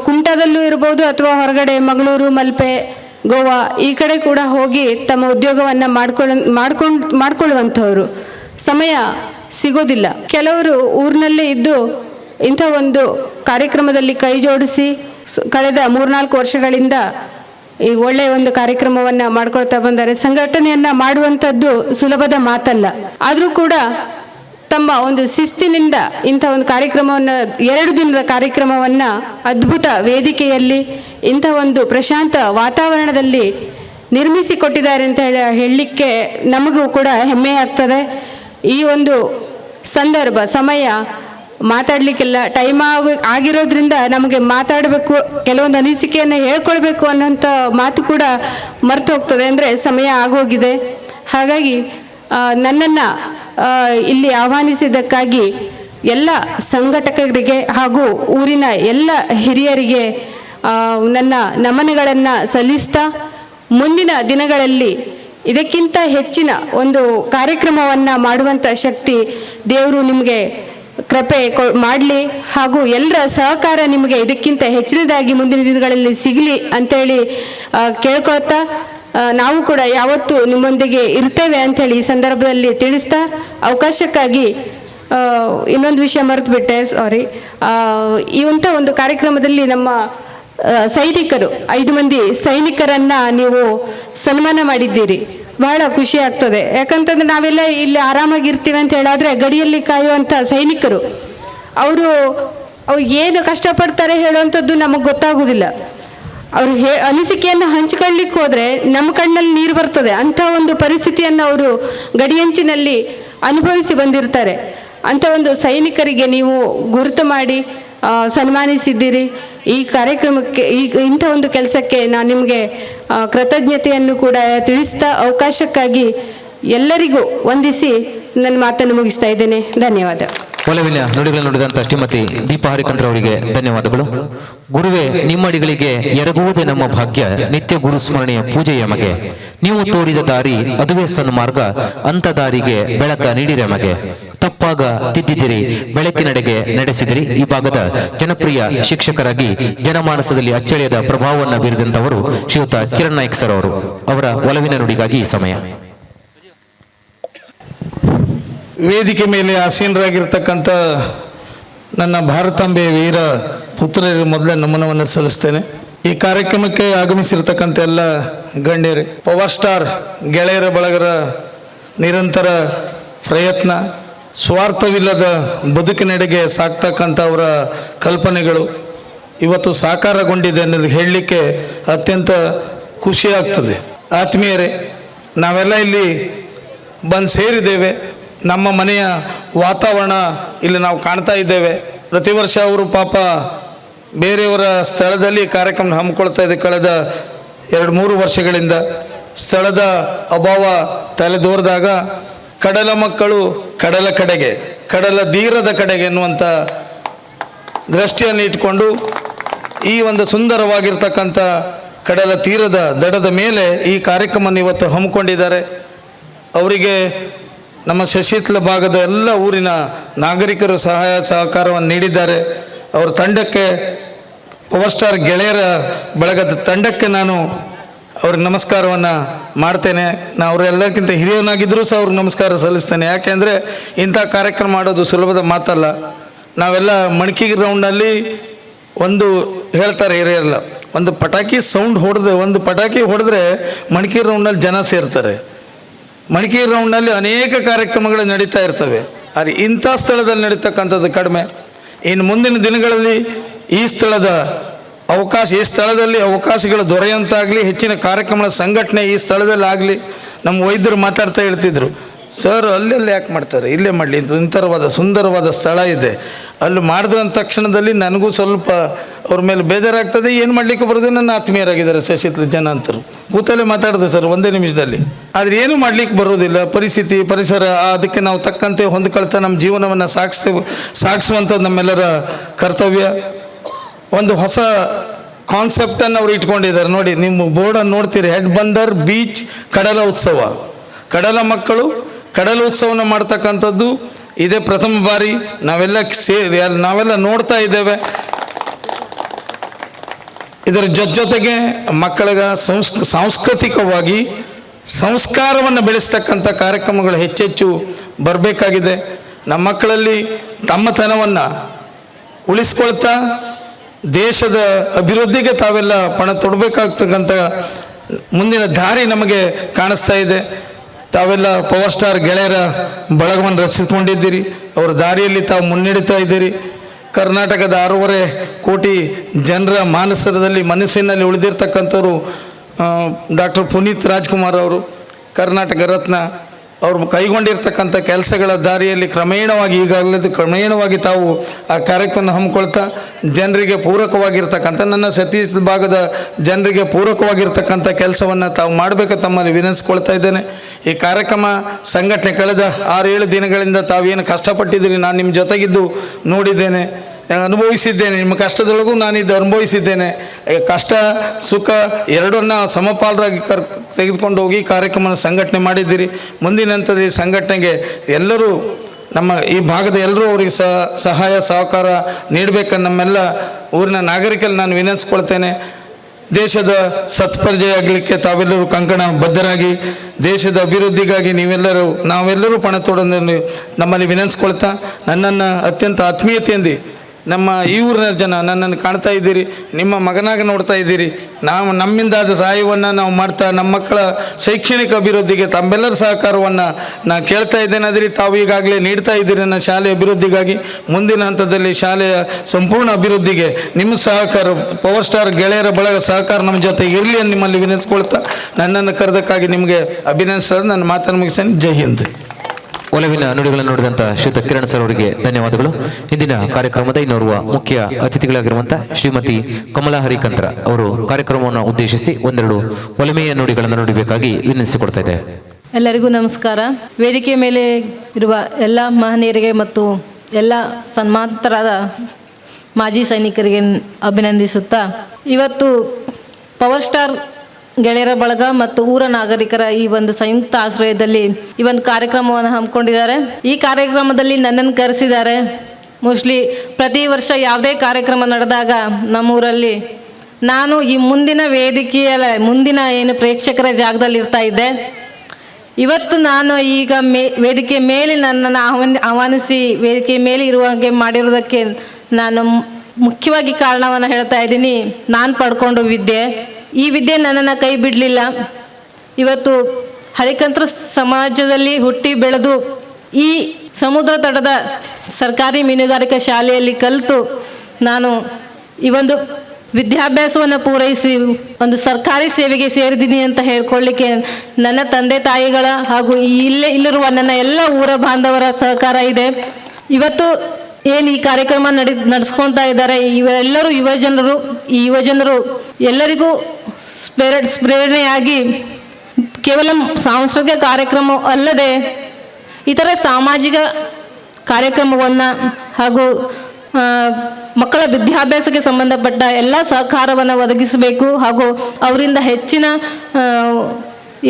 ಕುಮಟಾದಲ್ಲೂ ಇರ್ಬೋದು ಅಥವಾ ಹೊರಗಡೆ ಮಂಗಳೂರು, ಮಲ್ಪೆ, ಗೋವಾ ಈ ಕಡೆ ಕೂಡ ಹೋಗಿ ತಮ್ಮ ಉದ್ಯೋಗವನ್ನು ಮಾಡ್ಕೊಳ್ಳ ಮಾಡ್ಕೊಂಡು, ಮಾಡ್ಕೊಳ್ಳುವಂಥವ್ರು. ಸಮಯ ಸಿಗೋದಿಲ್ಲ. ಕೆಲವರು ಊರಿನಲ್ಲೇ ಇದ್ದು ಇಂಥ ಒಂದು ಕಾರ್ಯಕ್ರಮದಲ್ಲಿ ಕೈ ಜೋಡಿಸಿ ಕಳೆದ ಮೂರ್ನಾಲ್ಕು ವರ್ಷಗಳಿಂದ ಈ ಒಳ್ಳೆಯ ಒಂದು ಕಾರ್ಯಕ್ರಮವನ್ನ ಮಾಡ್ಕೊಳ್ತಾ ಬಂದರೆ ಸಂಘಟನೆಯನ್ನ ಮಾಡುವಂಥದ್ದು ಸುಲಭದ ಮಾತಲ್ಲ. ಆದರೂ ಕೂಡ ತಮ್ಮ ಒಂದು ಶಿಸ್ತಿನಿಂದ ಇಂಥ ಒಂದು ಕಾರ್ಯಕ್ರಮವನ್ನು, ಎರಡು ದಿನದ ಕಾರ್ಯಕ್ರಮವನ್ನು ಅದ್ಭುತ ವೇದಿಕೆಯಲ್ಲಿ, ಇಂಥ ಒಂದು ಪ್ರಶಾಂತ ವಾತಾವರಣದಲ್ಲಿ ನಿರ್ಮಿಸಿಕೊಟ್ಟಿದ್ದಾರೆ ಅಂತ ಹೇಳಿ, ಹೇಳಲಿಕ್ಕೆ ನಮಗೂ ಕೂಡ ಹೆಮ್ಮೆ ಆಗ್ತದೆ. ಈ ಒಂದು ಸಂದರ್ಭ, ಸಮಯ ಮಾತಾಡಲಿಕ್ಕೆಲ್ಲ. ಟೈಮ್ ಆಗ, ಆಗಿರೋದ್ರಿಂದ ನಮಗೆ ಮಾತಾಡಬೇಕು, ಕೆಲವೊಂದು ಅನಿಸಿಕೆಯನ್ನು ಹೇಳ್ಕೊಳ್ಬೇಕು ಅನ್ನೋಂಥ ಮಾತು ಕೂಡ ಮರ್ತು ಹೋಗ್ತದೆ ಅಂದರೆ ಸಮಯ ಆಗೋಗಿದೆ. ಹಾಗಾಗಿ ನನ್ನನ್ನು ಇಲ್ಲಿ ಆಹ್ವಾನಿಸಿದ್ದಕ್ಕಾಗಿ ಎಲ್ಲ ಸಂಘಟಕರಿಗೆ ಹಾಗೂ ಊರಿನ ಎಲ್ಲ ಹಿರಿಯರಿಗೆ ನನ್ನ ನಮನಗಳನ್ನು ಸಲ್ಲಿಸ್ತಾ ಮುಂದಿನ ದಿನಗಳಲ್ಲಿ ಇದಕ್ಕಿಂತ ಹೆಚ್ಚಿನ ಒಂದು ಕಾರ್ಯಕ್ರಮವನ್ನು ಮಾಡುವಂಥ ಶಕ್ತಿ ದೇವರು ನಿಮಗೆ ಕೃಪೆ ಮಾಡಲಿ ಹಾಗೂ ಎಲ್ಲರ ಸಹಕಾರ ನಿಮಗೆ ಇದಕ್ಕಿಂತ ಹೆಚ್ಚಿನದಾಗಿ ಮುಂದಿನ ದಿನಗಳಲ್ಲಿ ಸಿಗಲಿ ಅಂತೇಳಿ ಕೇಳ್ಕೊಳ್ತಾ ನಾವು ಕೂಡ ಯಾವತ್ತು ನಿಮ್ಮೊಂದಿಗೆ ಇರ್ತೇವೆ ಅಂಥೇಳಿ ಈ ಸಂದರ್ಭದಲ್ಲಿ ತಿಳಿಸ್ತಾ, ಅವಕಾಶಕ್ಕಾಗಿ ಇನ್ನೊಂದು ವಿಷಯ ಮರೆತು ಬಿಟ್ಟೆ ಸಾರಿ ಇಂಥ ಒಂದು ಕಾರ್ಯಕ್ರಮದಲ್ಲಿ ನಮ್ಮ ಸೈನಿಕರು, ಐದು ಮಂದಿ ಸೈನಿಕರನ್ನ ನೀವು ಸನ್ಮಾನ ಮಾಡಿದ್ದೀರಿ. ಬಹಳ ಖುಷಿ ಆಗ್ತದೆ. ಯಾಕಂತಂದ್ರೆ ನಾವೆಲ್ಲ ಇಲ್ಲಿ ಆರಾಮಾಗಿರ್ತೀವಿ ಅಂತ ಹೇಳಾದ್ರೆ ಗಡಿಯಲ್ಲಿ ಕಾಯುವಂಥ ಸೈನಿಕರು. ಅವರು ಅವ್ರು ಏನು ಕಷ್ಟಪಡ್ತಾರೆ ಹೇಳುವಂಥದ್ದು ನಮಗೆ ಗೊತ್ತಾಗೋದಿಲ್ಲ. ಅವರು ಹೇ, ಅನಿಸಿಕೆಯನ್ನು ಹಂಚ್ಕೊಳ್ಳಿಕ್ಕೆ ಹೋದರೆ ನಮ್ಮ ಕಣ್ಣಲ್ಲಿ ನೀರು ಬರ್ತದೆ. ಅಂಥ ಒಂದು ಪರಿಸ್ಥಿತಿಯನ್ನು ಅವರು ಗಡಿಯಂಚಿನಲ್ಲಿ ಅನುಭವಿಸಿ ಬಂದಿರ್ತಾರೆ. ಅಂಥ ಒಂದು ಸೈನಿಕರಿಗೆ ನೀವು ಗುರುತು ಮಾಡಿ ಸನ್ಮಾನಿಸಿದ್ದೀರಿ. ಈ ಕಾರ್ಯಕ್ರಮಕ್ಕೆ, ಈ, ಇಂಥ ಒಂದು ಕೆಲಸಕ್ಕೆ ನಾನು ನಿಮಗೆ ಕೃತಜ್ಞತೆಯನ್ನು ಕೂಡ ತಿಳಿಸ್ತಾ ಅವಕಾಶಕ್ಕಾಗಿ ಎಲ್ಲರಿಗೂ ವಂದಿಸಿ ನನ್ನ ಮಾತನ್ನು ಮುಗಿಸ್ತಾ ಇದ್ದೇನೆ. ಧನ್ಯವಾದ. ಒಲವಿನ ನುಡಿಗಳನ್ನು ನುಡಿದಂತ ಶ್ರೀಮತಿ ದೀಪ ಹರಿಕಂದ್ರ ಅವರಿಗೆ ಧನ್ಯವಾದಗಳು. ಗುರುವೇ ನಿಮ್ಮಡಿಗಳಿಗೆ ಎರಗುವುದೇ ನಮ್ಮ ಭಾಗ್ಯ. ನಿತ್ಯ ಗುರು ಸ್ಮರಣೆಯ ಪೂಜೆಯ ಮಗೆ. ನೀವು ತೋರಿದ ದಾರಿ ಅದುವೇ ಸನ್ಮಾರ್ಗ. ಅಂತ ದಾರಿಗೆ ಬೆಳಕ ನೀಡಿರೆ ಮಗೆ. ತಪ್ಪಾಗ ತಿದ್ದಿದಿರಿ ಬೆಳಕಿನಡೆಗೆ ನಡೆಸಿದಿರಿ. ಈ ಭಾಗದ ಜನಪ್ರಿಯ ಶಿಕ್ಷಕರಾಗಿ ಜನಮಾನಸದಲ್ಲಿ ಅಚ್ಚಳಿಯದ ಪ್ರಭಾವವನ್ನು ಬೀರಿದಂತವರು ಶ್ರೀಯುತ ಕಿರಣ್ ನಾಯ್ಕ್ ಸರ್ ಅವರು. ಅವರ ಒಲವಿನ ನುಡಿಗಾಗಿ ಈ ಸಮಯ. ವೇದಿಕೆ ಮೇಲೆ ಆಸೀನರಾಗಿರ್ತಕ್ಕಂಥ ನನ್ನ ಭಾರತಾಂಬೆ ವೀರ ಪುತ್ರರಿಗೆ ಮೊದಲೇ ನಮನವನ್ನು ಸಲ್ಲಿಸ್ತೇನೆ. ಈ ಕಾರ್ಯಕ್ರಮಕ್ಕೆ ಆಗಮಿಸಿರ್ತಕ್ಕಂಥ ಎಲ್ಲ ಗಣ್ಯರೇ ಪವರ್ ಸ್ಟಾರ್ ಗೆಳೆಯರ ಬಳಗರ ನಿರಂತರ ಪ್ರಯತ್ನ, ಸ್ವಾರ್ಥವಿಲ್ಲದ ಬದುಕಿನೆಡೆಗೆ ಸಾಕ್ತಕ್ಕಂಥ ಅವರ ಕಲ್ಪನೆಗಳು ಇವತ್ತು ಸಾಕಾರಗೊಂಡಿದೆ ಅನ್ನೋದು ಹೇಳಲಿಕ್ಕೆ ಅತ್ಯಂತ ಖುಷಿ ಆಗ್ತದೆ. ಆತ್ಮೀಯರೇ, ನಾವೆಲ್ಲ ಇಲ್ಲಿ ಬಂದು ಸೇರಿದ್ದೇವೆ. ನಮ್ಮ ಮನೆಯ ವಾತಾವರಣ ಇಲ್ಲಿ ನಾವು ಕಾಣ್ತಾ ಇದ್ದೇವೆ. ಪ್ರತಿ ವರ್ಷ ಅವರು ಪಾಪ ಬೇರೆಯವರ ಸ್ಥಳದಲ್ಲಿ ಕಾರ್ಯಕ್ರಮ ಹಮ್ಮಿಕೊಳ್ತಾ ಇದೆ ಕಳೆದ ಎರಡು ಮೂರು ವರ್ಷಗಳಿಂದ. ಸ್ಥಳದ ಅಭಾವ ತಲೆದೋರಿದಾಗ ಕಡಲ ಮಕ್ಕಳು ಕಡಲ ಕಡೆಗೆ, ಕಡಲ ದೀರದ ಕಡೆಗೆ ಎನ್ನುವಂಥ ದೃಷ್ಟಿಯನ್ನು ಇಟ್ಕೊಂಡು ಈ ಒಂದು ಸುಂದರವಾಗಿರ್ತಕ್ಕಂಥ ಕಡಲ ತೀರದ ದಡದ ಮೇಲೆ ಈ ಕಾರ್ಯಕ್ರಮವನ್ನು ಇವತ್ತು ಹಮ್ಮಿಕೊಂಡಿದ್ದಾರೆ. ಅವರಿಗೆ ನಮ್ಮ ಶಶಿತ್ಲ ಭಾಗದ ಎಲ್ಲ ಊರಿನ ನಾಗರಿಕರು ಸಹಾಯ ಸಹಕಾರವನ್ನು ನೀಡಿದ್ದಾರೆ. ಅವರ ತಂಡಕ್ಕೆ ಪವರ್ ಸ್ಟಾರ್ ಗೆಳೆಯರ ಬಳಗದ ತಂಡಕ್ಕೆ ನಾನು ಅವ್ರಿಗೆ ನಮಸ್ಕಾರವನ್ನು ಮಾಡ್ತೇನೆ. ನಾ ಅವರೆಲ್ಲಕ್ಕಿಂತ ಹಿರಿಯವನಾಗಿದ್ದರೂ ಸಹ ಅವ್ರಿಗೆ ನಮಸ್ಕಾರ ಸಲ್ಲಿಸ್ತೇನೆ. ಯಾಕೆಂದರೆ ಇಂಥ ಕಾರ್ಯಕ್ರಮ ಮಾಡೋದು ಸುಲಭದ ಮಾತಲ್ಲ. ನಾವೆಲ್ಲ ಮಣಕಿ ಗ್ರೌಂಡಲ್ಲಿ ಒಂದು ಹೇಳ್ತಾರೆ ಹಿರಿಯರೆಲ್ಲ, ಒಂದು ಪಟಾಕಿ ಸೌಂಡ್ ಹೊಡೆದು, ಒಂದು ಪಟಾಕಿ ಹೊಡೆದ್ರೆ ಮಣಕಿ ರೌಂಡ್ನಲ್ಲಿ ಜನ ಸೇರ್ತಾರೆ. ಮಣಿಕೆ ರೌಂಡ್ನಲ್ಲಿ ಅನೇಕ ಕಾರ್ಯಕ್ರಮಗಳು ನಡೀತಾ ಇರ್ತವೆ. ಆದರೆ ಇಂಥ ಸ್ಥಳದಲ್ಲಿ ನಡೀತಕ್ಕಂಥದ್ದು ಕಡಿಮೆ. ಇನ್ನು ಮುಂದಿನ ದಿನಗಳಲ್ಲಿ ಈ ಸ್ಥಳದ ಅವಕಾಶ, ಈ ಸ್ಥಳದಲ್ಲಿ ಅವಕಾಶಗಳು ದೊರೆಯುವಂತಾಗಲಿ ಹೆಚ್ಚಿನ ಕಾರ್ಯಕ್ರಮಗಳ ಸಂಘಟನೆ ಈ ಸ್ಥಳದಲ್ಲಿ ಆಗಲಿ ನಮ್ಮ ವೈದ್ಯರು ಮಾತಾಡ್ತಾ ಹೇಳ್ತಿದ್ರು. ಸರ್, ಅಲ್ಲೆಲ್ಲ ಯಾಕೆ ಮಾಡ್ತಾರೆ? ಇಲ್ಲೇ ಮಾಡಲಿ ಇಂಥರವಾದ ಸುಂದರವಾದ ಸ್ಥಳ ಇದೆ. ಅಲ್ಲಿ ಮಾಡಿದ ತಕ್ಷಣದಲ್ಲಿ ನನಗೂ ಸ್ವಲ್ಪ ಅವ್ರ ಮೇಲೆ ಬೇಜಾರಾಗ್ತದೆ. ಏನು ಮಾಡಲಿಕ್ಕೆ ಬರೋದು ನನ್ನ ಆತ್ಮೀಯರಾಗಿದ್ದಾರೆ ಶಶಿತ್ಲ ಜನ ಅಂತರು. ಕೂತಲ್ಲೇ ಮಾತಾಡಿದೆ ಸರ್, ಒಂದೇ ನಿಮಿಷದಲ್ಲಿ. ಆದರೆ ಏನೂ ಮಾಡಲಿಕ್ಕೆ ಬರೋದಿಲ್ಲ ಪರಿಸ್ಥಿತಿ, ಪರಿಸರ ಅದಕ್ಕೆ ನಾವು ತಕ್ಕಂತೆ ಹೊಂದ್ಕೊಳ್ತಾ ನಮ್ಮ ಜೀವನವನ್ನು ಸಾಗಿಸ್ತೇವೆ ಸಾಗಿಸುವಂಥದ್ದು ನಮ್ಮೆಲ್ಲರ ಕರ್ತವ್ಯ. ಒಂದು ಹೊಸ ಕಾನ್ಸೆಪ್ಟನ್ನು ಅವರು ಇಟ್ಕೊಂಡಿದ್ದಾರೆ. ನೋಡಿ, ನಿಮ್ಮ ಬೋರ್ಡನ್ನು ನೋಡ್ತೀರಿ. ಹೆಡ್ ಬಂದರ್ ಬೀಚ್ ಕಡಲ ಉತ್ಸವ ಕಡಲ ಮಕ್ಕಳು ಕಡಲ ಉತ್ಸವನ ಮಾಡ್ತಕ್ಕಂಥದ್ದು ಇದೇ ಪ್ರಥಮ ಬಾರಿ. ನಾವೆಲ್ಲ ಸೇರಿ ನಾವೆಲ್ಲ ನೋಡ್ತಾ ಇದ್ದೇವೆ. ಇದರ ಜೊತೆ ಜೊತೆಗೆ ಮಕ್ಕಳಿಗ ಸಂಸ್ ಸಾಂಸ್ಕೃತಿಕವಾಗಿ ಸಂಸ್ಕಾರವನ್ನು ಬೆಳೆಸ್ತಕ್ಕಂಥ ಕಾರ್ಯಕ್ರಮಗಳು ಹೆಚ್ಚೆಚ್ಚು ಬರಬೇಕಾಗಿದೆ. ನಮ್ಮ ಮಕ್ಕಳಲ್ಲಿ ತಮ್ಮತನವನ್ನು ಉಳಿಸ್ಕೊಳ್ತಾ ದೇಶದ ಅಭಿವೃದ್ಧಿಗೆ ತಾವೆಲ್ಲ ಪಣ ತೊಡಬೇಕಾಗ್ತಕ್ಕಂಥ ಮುಂದಿನ ದಾರಿ ನಮಗೆ ಕಾಣಿಸ್ತಾ ಇದೆ. ತಾವೆಲ್ಲ ಪವರ್ ಸ್ಟಾರ್ ಗೆಳೆಯರ ಬಳಗವನ್ನು ರಚಿಸಿಕೊಂಡಿದ್ದೀರಿ. ಅವರ ದಾರಿಯಲ್ಲಿ ತಾವು ಮುನ್ನಡೀತಾ ಇದ್ದೀರಿ. ಕರ್ನಾಟಕದ ಆರೂವರೆ ಕೋಟಿ ಜನರ ಮಾನಸದಲ್ಲಿ ಮನಸ್ಸಿನಲ್ಲಿ ಉಳಿದಿರ್ತಕ್ಕಂಥವ್ರು ಡಾಕ್ಟರ್ ಪುನೀತ್ ರಾಜ್ಕುಮಾರ್ ಅವರು, ಕರ್ನಾಟಕ ರತ್ನ ಅವರು ಕೈಗೊಂಡಿರ್ತಕ್ಕಂಥ ಕೆಲಸಗಳ ದಾರಿಯಲ್ಲಿ ಕ್ರಮೇಣವಾಗಿ ಈಗಾಗಲೇ ಕ್ರಮೇಣವಾಗಿ ತಾವು ಆ ಕಾರ್ಯಕ್ರಮ ಹಮ್ಮಿಕೊಳ್ತಾ ಜನರಿಗೆ ಪೂರಕವಾಗಿರ್ತಕ್ಕಂಥ, ನನ್ನ ಸತೀಶ್ ಭಾಗದ ಜನರಿಗೆ ಪೂರಕವಾಗಿರ್ತಕ್ಕಂಥ ಕೆಲಸವನ್ನು ತಾವು ಮಾಡಬೇಕು ತಮ್ಮಲ್ಲಿ ವಿನಂತಿಸ್ಕೊಳ್ತಾ ಇದ್ದೇನೆ. ಈ ಕಾರ್ಯಕ್ರಮ ಸಂಘಟನೆ ಕಳೆದ ಏಳು ದಿನಗಳಿಂದ ತಾವೇನು ಕಷ್ಟಪಟ್ಟಿದ್ದೀರಿ, ನಾನು ನಿಮ್ಮ ಜೊತೆಗಿದ್ದು ನೋಡಿದ್ದೇನೆ. ಅನುಭವಿಸಿದ್ದೇನೆ, ನಿಮ್ಮ ಕಷ್ಟದೊಳಗೂ ನಾನಿದ್ದು ಅನುಭವಿಸಿದ್ದೇನೆ. ಕಷ್ಟ, ಸುಖ ಎರಡನ್ನ ಸಮಪಾಲರಾಗಿ ಕರ್, ತೆಗೆದುಕೊಂಡು ಹೋಗಿ ಕಾರ್ಯಕ್ರಮ ಸಂಘಟನೆ ಮಾಡಿದ್ದೀರಿ. ಮುಂದಿನ ಹಂತದ ಈ ಸಂಘಟನೆಗೆ ಎಲ್ಲರೂ ನಮ್ಮ ಈ ಭಾಗದ ಎಲ್ಲರೂ ಅವರಿಗೆ ಸಹ, ಸಹಾಯ, ಸಹಕಾರ ನೀಡಬೇಕನ್ನು ನಮ್ಮೆಲ್ಲ ಊರಿನ ನಾಗರಿಕರಲ್ಲಿ ನಾನು ವಿನಂತಿಸ್ಕೊಳ್ತೇನೆ. ದೇಶದ ಸತ್ಪರ್ಜೆಯಾಗಲಿಕ್ಕೆ ತಾವೆಲ್ಲರೂ ಕಂಕಣ ಬದ್ಧರಾಗಿ, ದೇಶದ ಅಭಿವೃದ್ಧಿಗಾಗಿ ನೀವೆಲ್ಲರೂ, ನಾವೆಲ್ಲರೂ ಪಣ ತೊಡೋದನ್ನು ನಮ್ಮಲ್ಲಿ ವಿನಂತಿಸ್ಕೊಳ್ತಾ, ನನ್ನನ್ನು ಅತ್ಯಂತ ಆತ್ಮೀಯತೆಯಿಂದ ನಮ್ಮ ಈ ಊರಿನ ಜನ ನನ್ನನ್ನು ಕಾಣ್ತಾ ಇದ್ದೀರಿ, ನಿಮ್ಮ ಮಗನಾಗ ನೋಡ್ತಾ ಇದ್ದೀರಿ. ನಾವು ನಮ್ಮಿಂದಾದ ಸಹಾಯವನ್ನು ನಾವು ಮಾಡ್ತಾ ನಮ್ಮ ಮಕ್ಕಳ ಶೈಕ್ಷಣಿಕ ಅಭಿವೃದ್ಧಿಗೆ ತಮ್ಮೆಲ್ಲರ ಸಹಕಾರವನ್ನು ನಾನು ಕೇಳ್ತಾ ಇದ್ದೇನೆ. ಅದೇ ರೀತಿ ತಾವು ಈಗಾಗಲೇ ನೀಡ್ತಾ ಇದ್ದೀರಿ ನನ್ನ ಶಾಲೆ ಅಭಿವೃದ್ಧಿಗಾಗಿ. ಮುಂದಿನ ಹಂತದಲ್ಲಿ ಶಾಲೆಯ ಸಂಪೂರ್ಣ ಅಭಿವೃದ್ಧಿಗೆ ನಿಮ್ಮ ಸಹಕಾರ ಪವರ್ ಸ್ಟಾರ್ ಗೆಳೆಯರ ಬಳಗ ಸಹಕಾರ ನಮ್ಮ ಜೊತೆ ಇರಲಿ ನಿಮ್ಮಲ್ಲಿ ವಿನಂತಿಸ್ಕೊಳ್ತಾ ನನ್ನನ್ನು ಕರೆದಕ್ಕಾಗಿ ನಿಮಗೆ ಅಭಿನಂದಿಸೋದು ನನ್ನ ಮಾತನ್ನು ಮುಗಿಸ್ತೇನೆ. ಜೈ ಹಿಂದ್. ಒಲವಿನ ನುಡಿಗಳನ್ನು ನೋಡಿದಂತ ಶ್ರೀತ ಕಿರಣ್ ಸರ್ ಅವರಿಗೆ ಧನ್ಯವಾದಗಳು. ಇಂದಿನ ಕಾರ್ಯಕ್ರಮದ ಇನ್ನೋರ್ವ ಮುಖ್ಯ ಅತಿಥಿಗಳಾಗಿರುವಂತಹ ಶ್ರೀಮತಿ ಕಮಲಾ ಹರಿಕಂತ್ರ ಅವರು ಕಾರ್ಯಕ್ರಮವನ್ನು ಉದ್ದೇಶಿಸಿ ಒಂದೆರಡು ಒಲಮೆಯ ನುಡಿಗಳನ್ನು ನುಡಿಬೇಕಾಗಿ ವಿನಂತಿಸಿಕೊಡ್ತಾ ಇದೆ ಎಲ್ಲರಿಗೂ ನಮಸ್ಕಾರ. ವೇದಿಕೆ ಮೇಲೆ ಇರುವ ಎಲ್ಲ ಮಹನೀಯರಿಗೆ ಮತ್ತು ಎಲ್ಲ ಸನ್ಮಾನಿತರಾದ ಮಾಜಿ ಸೈನಿಕರಿಗೆ ಅಭಿನಂದಿಸುತ್ತಾ, ಇವತ್ತು ಪವರ್ ಸ್ಟಾರ್ ಗೆಳೆಯರ ಬಳಗ ಮತ್ತು ಊರ ನಾಗರಿಕರ ಈ ಒಂದು ಸಂಯುಕ್ತ ಆಶ್ರಯದಲ್ಲಿ ಈ ಒಂದು ಕಾರ್ಯಕ್ರಮವನ್ನು ಹಮ್ಮಿಕೊಂಡಿದ್ದಾರೆ. ಈ ಕಾರ್ಯಕ್ರಮದಲ್ಲಿ ನನ್ನನ್ನು ಕರೆಸಿದ್ದಾರೆ. ಮೋಸ್ಟ್ಲಿ ಪ್ರತಿ ವರ್ಷ ಯಾವುದೇ ಕಾರ್ಯಕ್ರಮ ನಡೆದಾಗ ನಮ್ಮೂರಲ್ಲಿ ನಾನು ಈ ಮುಂದಿನ ವೇದಿಕೆಯ ಮುಂದಿನ ಏನು ಪ್ರೇಕ್ಷಕರ ಜಾಗದಲ್ಲಿ ಇರ್ತಾ ಇದ್ದೆ. ಇವತ್ತು ನಾನು ಈಗ ಮೇ, ವೇದಿಕೆ ಮೇಲೆ ನನ್ನನ್ನು ಆಹ್ವಾನ, ಆಹ್ವಾನಿಸಿ ವೇದಿಕೆ ಮೇಲೆ ಇರುವ ಹಾಗೆ ಮಾಡಿರೋದಕ್ಕೆ ನಾನು ಮುಖ್ಯವಾಗಿ ಕಾರಣವನ್ನು ಹೇಳ್ತಾ ಇದ್ದೀನಿ. ನಾನು ಪಡ್ಕೊಂಡು ವಿದ್ಯೆ. ಈ ವಿದ್ಯೆ ನನ್ನನ್ನು ಕೈ ಬಿಡಲಿಲ್ಲ. ಇವತ್ತು ಹರಿಕಂತ್ರ ಸಮಾಜದಲ್ಲಿ ಹುಟ್ಟಿ ಬೆಳೆದು ಈ ಸಮುದ್ರ ತಟದ ಸರ್ಕಾರಿ ಮೀನುಗಾರಿಕಾ ಶಾಲೆಯಲ್ಲಿ ಕಲಿತು ನಾನು ಈ ಒಂದು ವಿದ್ಯಾಭ್ಯಾಸವನ್ನು ಪೂರೈಸಿ, ಒಂದು ಸರ್ಕಾರಿ ಸೇವೆಗೆ ಸೇರಿದ್ದೀನಿ ಅಂತ ಹೇಳ್ಕೊಳ್ಳಿಕ್ಕೆ ನನ್ನ ತಂದೆ ತಾಯಿಗಳ ಹಾಗೂ ಇಲ್ಲೇ ಇಲ್ಲಿರುವ ನನ್ನ ಎಲ್ಲ ಊರ ಬಾಂಧವರ ಸಹಕಾರ ಇದೆ. ಇವತ್ತು ಏನು ಈ ಕಾರ್ಯಕ್ರಮ ನಡೆ ನಡೆಸ್ಕೊತಾ ಇದ್ದಾರೆ, ಇವೆಲ್ಲರೂ ಯುವಜನರು ಈ ಯುವಜನರು ಎಲ್ಲರಿಗೂ ಸ್ಪಿರಿಟ್ ಪ್ರೇರಣೆಯಾಗಿ ಕೇವಲ ಸಾಂಸ್ಕೃತಿಕ ಕಾರ್ಯಕ್ರಮ ಅಲ್ಲದೆ ಇತರ ಸಾಮಾಜಿಕ ಕಾರ್ಯಕ್ರಮವನ್ನು ಹಾಗೂ ಮಕ್ಕಳ ವಿದ್ಯಾಭ್ಯಾಸಕ್ಕೆ ಸಂಬಂಧಪಟ್ಟ ಎಲ್ಲ ಸಹಕಾರವನ್ನು ಒದಗಿಸಬೇಕು ಹಾಗೂ ಅವರಿಂದ ಹೆಚ್ಚಿನ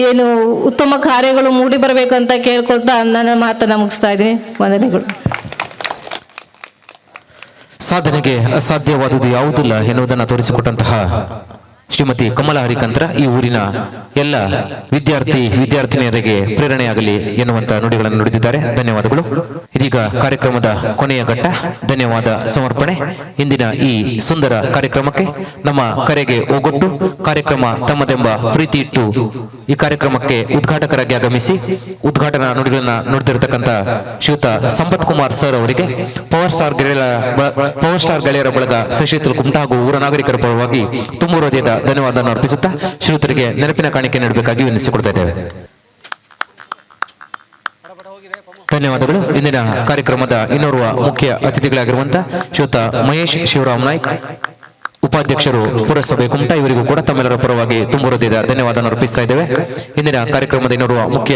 ಏನು ಉತ್ತಮ ಕಾರ್ಯಗಳು ಮೂಡಿ ಬರಬೇಕು ಅಂತ ಕೇಳ್ಕೊಳ್ತಾ ನನ್ನ ಮಾತನ್ನು ಮುಗಿಸ್ತಾ ಇದ್ದೀನಿ. ವಂದನೆಗಳು. ಸಾಧನೆಗೆ ಅಸಾಧ್ಯವಾದುದು ಯಾವುದಿಲ್ಲ ಎನ್ನುವುದನ್ನು ತೋರಿಸಿಕೊಟ್ಟಂತಹ ಶ್ರೀಮತಿ ಕಮಲ ಹರಿಕಂತ್ರ ಈ ಊರಿನ ಎಲ್ಲ ವಿದ್ಯಾರ್ಥಿ ವಿದ್ಯಾರ್ಥಿನಿಯರಿಗೆ ಪ್ರೇರಣೆಯಾಗಲಿ ಎನ್ನುವಂತ ನುಡಿಗಳನ್ನು ನುಡಿದಿದ್ದಾರೆ. ಧನ್ಯವಾದಗಳು. ಇದೀಗ ಕಾರ್ಯಕ್ರಮದ ಕೊನೆಯ ಘಟ್ಟ ಧನ್ಯವಾದ ಸಮರ್ಪಣೆ. ಇಂದಿನ ಈ ಸುಂದರ ಕಾರ್ಯಕ್ರಮಕ್ಕೆ ನಮ್ಮ ಕರೆಗೆ ಒಗೊಟ್ಟು ಕಾರ್ಯಕ್ರಮ ತಮ್ಮದೆಂಬ ಪ್ರೀತಿ ಇಟ್ಟು ಈ ಕಾರ್ಯಕ್ರಮಕ್ಕೆ ಉದ್ಘಾಟಕರಾಗಿ ಆಗಮಿಸಿ ಉದ್ಘಾಟನಾ ನುಡಿಗಳನ್ನ ನುಡಿದಿರತಕ್ಕಂತ ಶ್ರೀಯುತ ಸಂಪತ್ ಕುಮಾರ್ ಸರ್ ಅವರಿಗೆ ಪವರ್ ಸ್ಟಾರ್ ಗೆಳೆಯರ ಪವರ್ ಸ್ಟಾರ್ ಗೆಳೆಯರ ಬಳಗ ಸಶೀತಲ್ ಕುಮಟ ಹಾಗೂ ಊರ ನಾಗರಿಕರ ಪರವಾಗಿ ತುಂಬು ಹೃದಯದ ಧನ್ಯವಾದವನ್ನು ಅರ್ಪಿಸುತ್ತಾ ಶ್ರೋತರಿಗೆ ನೆನಪಿನ ಕಾಣಿಕೆ ನೀಡಬೇಕಾಗಿ ವಿನಿಸಿಕೊಡ್ತಾ ಇದ್ದೇವೆ. ಧನ್ಯವಾದಗಳು. ಇಂದಿನ ಕಾರ್ಯಕ್ರಮದ ಇನ್ನೋರ್ವ ಮುಖ್ಯ ಅತಿಥಿಗಳಾಗಿರುವಂತ ಶ್ರೀಯುತ ಮಹೇಶ್ ಶಿವರಾಮ್ ನಾಯ್ಕ್, ಉಪಾಧ್ಯಕ್ಷರು ಪುರಸಭೆ ಕುಮಟ, ಇವರಿಗೂ ಕೂಡ ತಮ್ಮೆಲ್ಲರ ಪರವಾಗಿ ತುಂಬು ಹೃದಯದ ಧನ್ಯವಾದವನ್ನು ಅರ್ಪಿಸ್ತಾ ಇದ್ದೇವೆ. ಇಂದಿನ ಕಾರ್ಯಕ್ರಮದ ಇನ್ನೋರ್ವ ಮುಖ್ಯ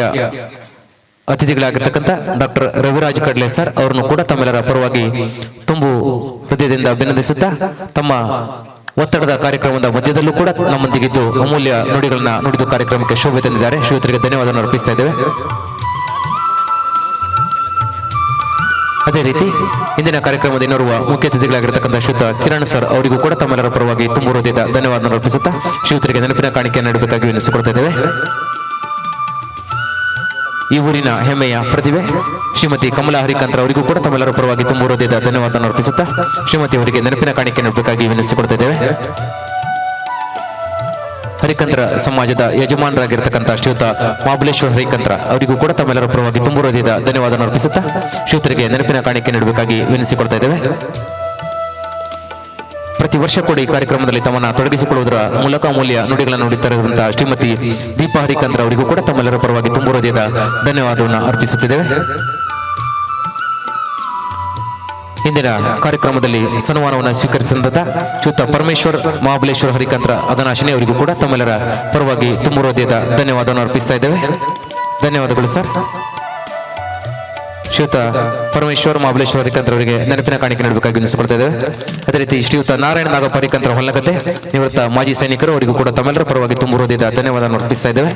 ಅತಿಥಿಗಳಾಗಿರ್ತಕ್ಕಂಥ ಡಾಕ್ಟರ್ ರವಿರಾಜ್ ಕಡ್ಲೆ ಸರ್, ಅವರನ್ನು ಕೂಡ ತಮ್ಮೆಲ್ಲರ ಪರವಾಗಿ ತುಂಬು ಹೃದಯದಿಂದ ಅಭಿನಂದಿಸುತ್ತಾ ತಮ್ಮ ಒತ್ತಡದ ಕಾರ್ಯಕ್ರಮದ ಮಧ್ಯದಲ್ಲೂ ಕೂಡ ನಮ್ಮೊಂದಿಗಿದ್ದು ಅಮೂಲ್ಯ ನುಡಿಗಳನ್ನ ನುಡಿದು ಕಾರ್ಯಕ್ರಮಕ್ಕೆ ಶೋಭೆ ತಂದಿದ್ದಾರೆ. ಶ್ರೀಯುತರಿಗೆ ಧನ್ಯವಾದವನ್ನು ಅರ್ಪಿಸ್ತಾ ಇದ್ದೇವೆ. ಅದೇ ರೀತಿ ಇಂದಿನ ಕಾರ್ಯಕ್ರಮದ ಇನ್ನೋರ್ವ ಮುಖ್ಯ ಅತಿಥಿಗಳಾಗಿರತಕ್ಕಂಥ ಶ್ರೀಯುತ ಕಿರಣ್ ಸರ್ ಅವರಿಗೂ ಕೂಡ ತಮ್ಮೆಲ್ಲರ ಪರವಾಗಿ ತುಂಬ ಹೃದಯದ ಧನ್ಯವಾದ ಅರ್ಪಿಸುತ್ತಾ ಶ್ರೀಯುತರಿಗೆ ನೆನಪಿನ ಕಾಣಿಕೆ ನೀಡಬೇಕಾಗಿ ವಿನಿಸಿಕೊಡ್ತಾ ಇದ್ದೇವೆ. ಈ ಊರಿನ ಹೆಮ್ಮೆಯ ಪ್ರತಿಭೆ ಶ್ರೀಮತಿ ಕಮಲಾ ಹರಿಕಂತ್ರ ಅವರಿಗೂ ಕೂಡ ತಮ್ಮೆಲ್ಲರ ಪರವಾಗಿ ತುಂಬು ಧನ್ಯವಾದ ಅರ್ಪಿಸುತ್ತಾ ಶ್ರೀಮತಿ ಅವರಿಗೆ ನೆನಪಿನ ಕಾಣಿಕೆ ನೀಡಬೇಕಾಗಿ ವಿನಿಸಿಕೊಡ್ತಾ ಹರಿಕಂತ್ರ ಸಮಾಜದ ಯಜಮಾನರಾಗಿರ್ತಕ್ಕಂಥ ಶ್ರೀಯುತ ಮಹಾಬಲೇಶ್ವರ ಹರಿಕಂತ್ರ ಅವರಿಗೂ ಕೂಡ ತಮ್ಮೆಲ್ಲರ ಪರವಾಗಿ ತುಂಬು ಧನ್ಯವಾದ ಅರ್ಪಿಸುತ್ತಾ ಶ್ರೀಯುತರಿಗೆ ನೆನಪಿನ ಕಾಣಿಕೆ ನೀಡಬೇಕಾಗಿ ವಿನಿಸಿಕೊಡ್ತಾ ಇದ್ದೇವೆ. ಪ್ರತಿ ವರ್ಷ ಕೂಡ ಈ ಕಾರ್ಯಕ್ರಮದಲ್ಲಿ ತಮ್ಮನ್ನ ತೊಡಗಿಸಿಕೊಳ್ಳುವುದರ ಮೂಲಕ ಅಮೂಲ್ಯ ನುಡಿಗಳನ್ನು ನುಡಿತಾರಂತಹ ಶ್ರೀಮತಿ ದೀಪಾ ಹರಿಕಂದ್ರ ಅವರಿಗೂ ಕೂಡ ತಮ್ಮೆಲ್ಲರ ಪರವಾಗಿ ತುಂಬು ಹೃದಯದ ಧನ್ಯವಾದವನ್ನು ಅರ್ಪಿಸುತ್ತಿದ್ದೇವೆ. ಇಂದಿನ ಕಾರ್ಯಕ್ರಮದಲ್ಲಿ ಸನ್ಮಾನವನ್ನು ಸ್ವೀಕರಿಸಿದಂತಹ ಚೂತ ಪರಮೇಶ್ವರ್, ಮಹಾಬಲೇಶ್ವರ ಹರಿಕಂತ್ರ ಅಗನಾಶಿನಿ ಅವರಿಗೂ ಕೂಡ ತಮ್ಮೆಲ್ಲರ ಪರವಾಗಿ ತುಂಬು ಹೃದಯದ ಧನ್ಯವಾದವನ್ನು ಅರ್ಪಿಸ್ತಾ ಇದ್ದೇವೆ. ಧನ್ಯವಾದಗಳು ಸರ್. ಶ್ರೀಯುತ ಪರಮೇಶ್ವರ್ ಮಹಾಬಲೇಶ್ವರ ಅವರಿಗೆ ನೆನಪಿನ ಕಾಣಿಕೆ ನೀಡಬೇಕಾಗಿ ಇದ್ದೇವೆ. ಅದೇ ರೀತಿ ಶ್ರೀಯುತ ನಾರಾಯಣ ನಾಗ ಪರಿಕಂತ್ರ ಹೊಲಕತೆ ನಿವೃತ್ತ ಮಾಜಿ ಸೈನಿಕರು, ಅವರಿಗೂ ಕೂಡ ತಮ್ಮೆಲ್ಲರ ಪರವಾಗಿ ತುಂಬು ಧನ್ಯವಾದ ಅರ್ಪಿಸ್ತಾ ಇದ್ದೇವೆ.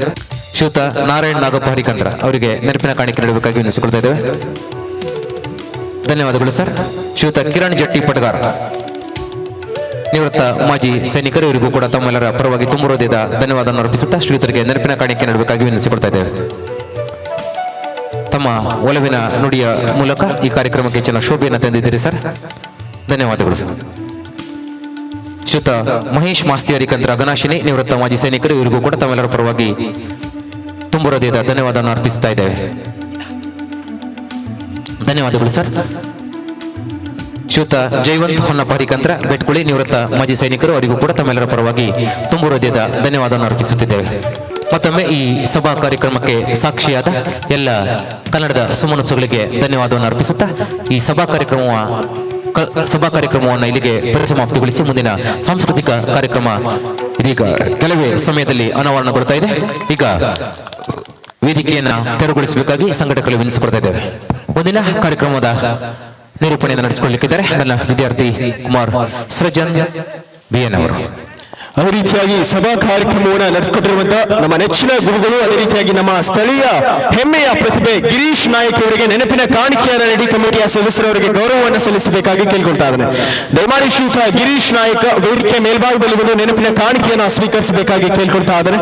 ಶ್ರೀಯುತ ನಾರಾಯಣ ನಾಗ ಪರಿಕಂತ್ರ ಅವರಿಗೆ ನೆನಪಿನ ಕಾಣಿಕೆ ನೀಡಬೇಕಾಗಿ ವಿನಿಸಿಕೊಳ್ತಾ ಇದ್ದೇವೆ. ಧನ್ಯವಾದಗಳು ಸರ್. ಶ್ರೀಯುತ ಕಿರಣ್ ಜಟ್ಟಿ ಪಟಗಾರ ನಿವೃತ್ತ ಮಾಜಿ ಸೈನಿಕರು ಇವರಿಗೂ ಕೂಡ ತಮ್ಮೆಲ್ಲರ ಪರವಾಗಿ ತುಂಬು ಧನ್ಯವಾದ ಅರ್ಪಿಸುತ್ತಾ ಶ್ರೀಯುತರಿಗೆ ನೆನಪಿನ ಕಾಣಿಕೆ ನೀಡಬೇಕಾಗಿ ವಿನಿಸಿಕೊಳ್ತಾ ಇದ್ದೇವೆ. ತಮ್ಮ ಒಲವಿನ ನುಡಿಯ ಮೂಲಕ ಈ ಕಾರ್ಯಕ್ರಮಕ್ಕೆ ಹೆಚ್ಚಿನ ಶೋಭೆಯನ್ನು ತಂದಿದ್ದೀರಿ, ಸರ್. ಧನ್ಯವಾದಗಳು. ಶ್ರೀತ ಮಹೇಶ್ ಮಾಸ್ತಿ ಹರಿಕಂದ್ರ ಗಣಾಶಿನಿ ನಿವೃತ್ತ ಮಾಜಿ ಸೈನಿಕರು, ಇವರಿಗೂ ಕೂಡ ತಮ್ಮೆಲ್ಲರ ಪರವಾಗಿ ತುಂಬು ಧನ್ಯವಾದವನ್ನು ಅರ್ಪಿಸ್ತಾ ಇದ್ದೇವೆ. ಧನ್ಯವಾದಗಳು, ಸರ್. ಶ್ರೀತ ಜೈವಂತ್ ಹೊನ್ನಪ್ಪ ಹರಿಕಂತ್ರ ಬೆಟ್ಕುಳಿ ನಿವೃತ್ತ ಮಾಜಿ ಸೈನಿಕರು, ಅವರಿಗೂ ಕೂಡ ತಮ್ಮೆಲ್ಲರ ಪರವಾಗಿ ತುಂಬು ಹೃದಯದ ಧನ್ಯವಾದವನ್ನು ಅರ್ಪಿಸುತ್ತಿದ್ದೇವೆ. ಮತ್ತೊಮ್ಮೆ ಈ ಸಭಾ ಕಾರ್ಯಕ್ರಮಕ್ಕೆ ಸಾಕ್ಷಿಯಾದ ಎಲ್ಲ ಕನ್ನಡದ ಸುಮನಸ್ಸುಗಳಿಗೆ ಧನ್ಯವಾದವನ್ನು ಅರ್ಪಿಸುತ್ತಾ ಈ ಸಭಾ ಕಾರ್ಯಕ್ರಮ ಸಭಾ ಕಾರ್ಯಕ್ರಮವನ್ನು ಇಲ್ಲಿಗೆ ಪರಿಸಮಾಪ್ತಿಗೊಳಿಸಿ ಮುಂದಿನ ಸಾಂಸ್ಕೃತಿಕ ಕಾರ್ಯಕ್ರಮ ಇದೀಗ ಕೆಲವೇ ಸಮಯದಲ್ಲಿ ಅನಾವರಣಗೊಳ್ತಾ ಇದೆ. ಈಗ ವೇದಿಕೆಯನ್ನ ತೆರವುಗೊಳಿಸಬೇಕಾಗಿ ಸಂಘಟಕರು ವಿನಿಸಿಕೊಡ್ತಾ ಇದ್ದೇವೆ ಮುಂದಿನ ಕಾರ್ಯಕ್ರಮದ ನಿರೂಪಣೆಯನ್ನು ನಡೆಸಿಕೊಳ್ಳಲಿಕ್ಕಿದ್ದಾರೆ. ನನ್ನ ವಿದ್ಯಾರ್ಥಿ ಕುಮಾರ್ ಸೃಜನ್ ಬಿ ಎನ್ ಅವರು. ಅದೇ ರೀತಿಯಾಗಿ ಸಭಾ ಕಾರ್ಯಕ್ರಮವನ್ನು ನಡೆಸಿಕೊಟ್ಟಿರುವಂತಹ ನಮ್ಮ ನೆಚ್ಚಿನ ಗುರುಗಳು, ಅದೇ ರೀತಿಯಾಗಿ ನಮ್ಮ ಸ್ಥಳೀಯ ಹೆಮ್ಮೆಯ ಪ್ರತಿಭೆ ಗಿರೀಶ್ ನಾಯಕ್ ಅವರಿಗೆ ನೆನಪಿನ ಕಾಣಿಕೆಯನ್ನು ನೀಡಿ ಕಮಿಟಿಯ ಸದಸ್ಯರವರಿಗೆ ಗೌರವವನ್ನು ಸಲ್ಲಿಸಬೇಕಾಗಿ ಕೇಳ್ಕೊಳ್ತಾ ಇದ್ದೇನೆ. ದಯಮಾಡಿ ಶ್ರೀಯುತ ಗಿರೀಶ್ ನಾಯಕ್ ವೇದಿಕೆ ಮೇಲ್ಭಾಗದಲ್ಲಿ ಬಂದು ನೆನಪಿನ ಕಾಣಿಕೆಯನ್ನು ಸ್ವೀಕರಿಸಬೇಕಾಗಿ ಕೇಳ್ಕೊಳ್ತಾ ಇದ್ದಾರೆ